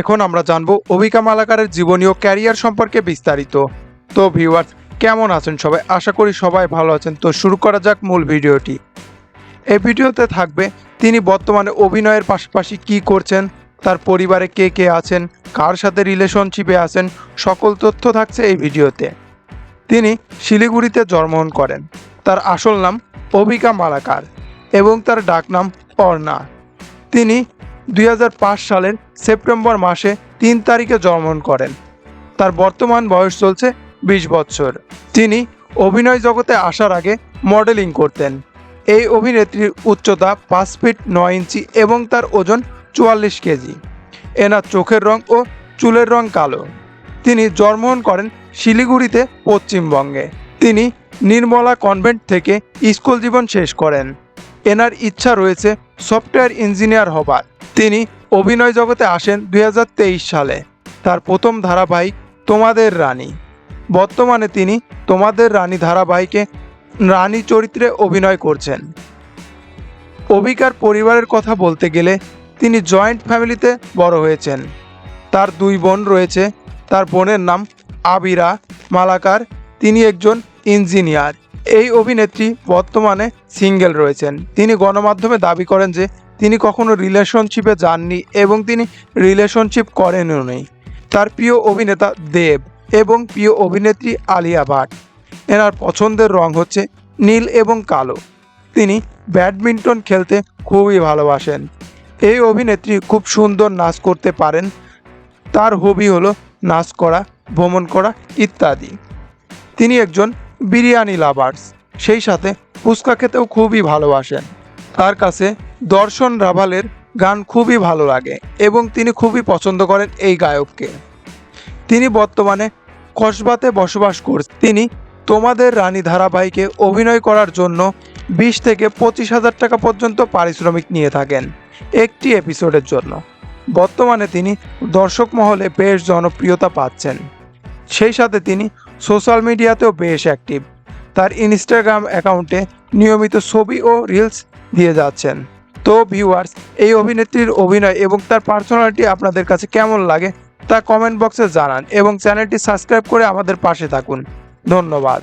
এখন আমরা জানব অভিকা মালাকারের জীবনী ও ক্যারিয়ার সম্পর্কে বিস্তারিত। তো ভিউয়ার্স, কেমন আছেন সবাই? আশা করি সবাই ভালো আছেন। তো শুরু করা যাক মূল ভিডিওটি। এই ভিডিওতে থাকবে, তিনি বর্তমানে অভিনয়ের পাশাপাশি কি করছেন, তার পরিবারে কে কে আছেন, কার সাথে রিলেশনশিপে আছেন, সকল তথ্য থাকছে এই ভিডিওতে। তিনি শিলিগুড়িতে জন্মগ্রহণ করেন। তার আসল নাম অভিকা মালাকার এবং তার ডাকনাম অর্ণা। তিনি দুই হাজার পাঁচ সালের সেপ্টেম্বর মাসে তিন তারিখে জন্মগ্রহণ করেন। তার বর্তমান বয়স চলছে বিশ বছর। তিনি অভিনয় জগতে আসার আগে মডেলিং করতেন। এই অভিনেত্রীর উচ্চতা পাঁচ ফিট নয় ইঞ্চি এবং তার ওজন চুয়াল্লিশ কেজি। এনার চোখের রং ও চুলের রং কালো। তিনি জন্মগ্রহণ করেন শিলিগুড়িতে পশ্চিমবঙ্গে। তিনি নির্মলা কনভেন্ট থেকে স্কুল জীবন শেষ করেন। এনার ইচ্ছা রয়েছে সফটওয়্যার ইঞ্জিনিয়ার হবার। তিনি অভিনয় জগতে আসেন দুই হাজার তেইশ সালে। তার প্রথম ধারাবাহিক তোমাদের রানী। বর্তমানে তিনি তোমাদের রানী ধারাবাহিকে রানী চরিত্রে অভিনয় করছেন। অভিকার পরিবারের কথা বলতে গেলে তিনি জয়েন্ট ফ্যামিলিতে বড় হয়েছেন। তার দুই বোন রয়েছে, তার বোনের নাম আবিরা মালাকার। তিনি একজন ইঞ্জিনিয়ার। এই অভিনেত্রী বর্তমানে সিঙ্গেল রয়েছেন। তিনি গণমাধ্যমে দাবি করেন যে তিনি কখনো রিলেশনশিপে যাননি এবং তিনি রিলেশনশিপ করেনও নেই। তার প্রিয় অভিনেতা দেব এবং প্রিয় অভিনেত্রী আলিয়া ভাট। এনার পছন্দের রং হচ্ছে নীল এবং কালো। তিনি ব্যাডমিন্টন খেলতে খুবই ভালোবাসেন। এই অভিনেত্রী খুব সুন্দর নাচ করতে পারেন। তার হবি হলো নাচ করা, ভ্রমণ করা ইত্যাদি। তিনি একজন বিরিয়ানি লাভার্স। সেই সাথে ফুচকা খেতেও খুবই ভালোবাসেন। তার কাছে দর্শন রাভালের গান খুবই ভালো লাগে এবং তিনি খুবই পছন্দ করেন এই গায়ককে। তিনি বর্তমানে কসবাতে বসবাস করছেন। তিনি তোমাদের রানী ধারাবাহিকে অভিনয় করার জন্য বিশ থেকে পঁচিশ হাজার টাকা পর্যন্ত পারিশ্রমিক নিয়ে থাকেন একটি এপিসোডের জন্য। বর্তমানে তিনি দর্শক মহলে বেশ জনপ্রিয়তা পাচ্ছেন। সেই সাথে তিনি সোশ্যাল মিডিয়াতেও বেশ অ্যাক্টিভ তার ইনস্টাগ্রাম অ্যাকাউন্টে নিয়মিত ছবি ও রিলস দিয়ে যাচ্ছেন। তো ভিউয়ার্স এই অভিনেত্রীর অভিনয় এবং তার পার্সোনালিটি আপনাদের কাছে কেমন লাগে তা কমেন্ট বক্সে জানান এবং চ্যানেলটি সাবস্ক্রাইব করে আমাদের পাশে থাকুন। ধন্যবাদ।